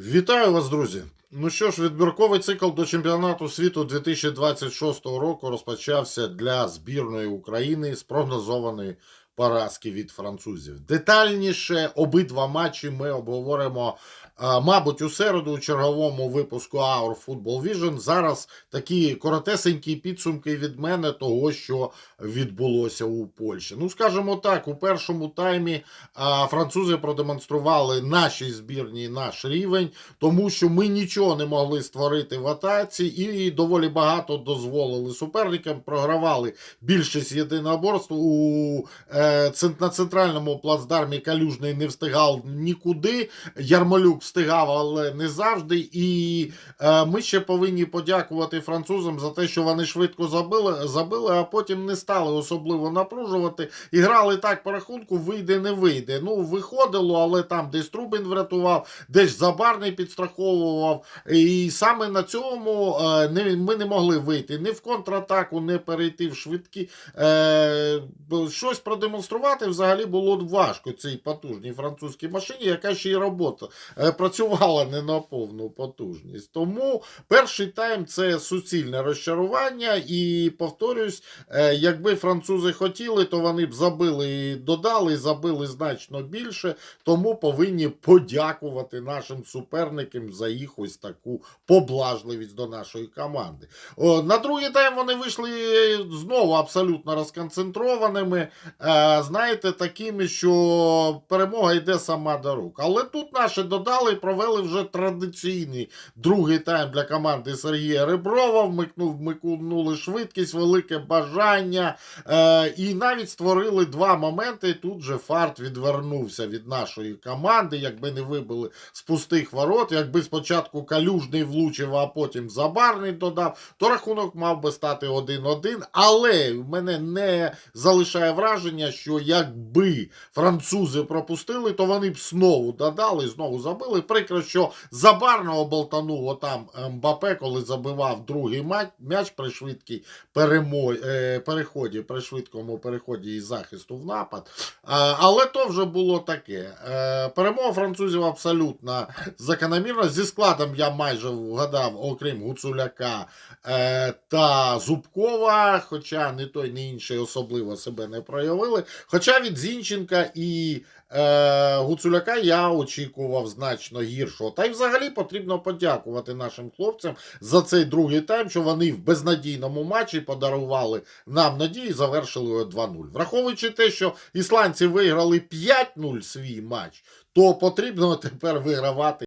Вітаю вас, друзі! Ну що ж, відбірковий цикл до чемпіонату світу 2026 року розпочався для збірної України з прогнозованої поразки від французів. Детальніше обидва матчі ми обговоримо, мабуть, у середу у черговому випуску Our Football Vision. Зараз такі коротесенькі підсумки від мене того, що відбулося у Польщі. Ну, скажімо так, у першому таймі французи продемонстрували нашій збірній наш рівень, тому що ми нічого не могли створити в атаці і доволі багато дозволили суперникам. Програвали більшість єдиноборств у е, на центральному плацдармі Калюжний не встигав нікуди. Ярмолюк встигав, але не завжди. І е, ми ще повинні подякувати французам за те, що вони швидко забили, забили, а потім не стали особливо напружувати. І грали так по рахунку, вийде, не вийде. Ну, виходило, але там десь Трубін врятував, десь Забарний підстраховував. І саме на цьому е, ми не могли вийти ні в контратаку, не перейти в швидкі. Е, щось продемонструвати взагалі було важко цій потужній французькій машині, яка ще й робота е, працювала не на повну потужність. Тому перший тайм це суцільне розчарування. І повторюсь, е, якби французи хотіли, то вони б забили і додали, і забили значно більше. Тому повинні подякувати нашим суперникам за їх ось таку поблажливість до нашої команди. На другий тайм вони вийшли знову абсолютно розконцентрованими. Е, знаєте, такими, що перемога йде сама до рук. Але тут наші додали і провели вже традиційний другий тайм для команди Сергія Реброва. Вмикнув, вмикнули швидкість, велике бажання. Е, і навіть створили два моменти. Тут же фарт відвернувся від нашої команди, якби не вибили з пустих ворот. Якби спочатку калюжний влучив, а потім забарний додав, то рахунок мав би стати 1-1. Але в мене не залишає враження, що якби французи пропустили, то вони б знову додали, знову забили. Прикро, що забарного болтанув отам Мбапе, коли забивав другий м'яч при швидкій перемо... е, переході, при швидкому переході із захисту в напад. Але то вже було таке. Е, перемога французів абсолютно закономірна. Зі складом я майже вгадав, окрім Гуцуляка е, та Зубкова, хоча ні той, ні інший особливо себе не проявили. Хоча від Зінченка і е, Гуцуляка я очікував значно гіршого. Та й взагалі потрібно подякувати нашим хлопцям за цей другий тайм, що вони в безнадійному матчі подарували нам надії і завершили його 2-0. Враховуючи те, що ісландці виграли 5-0 свій матч, то потрібно тепер вигравати.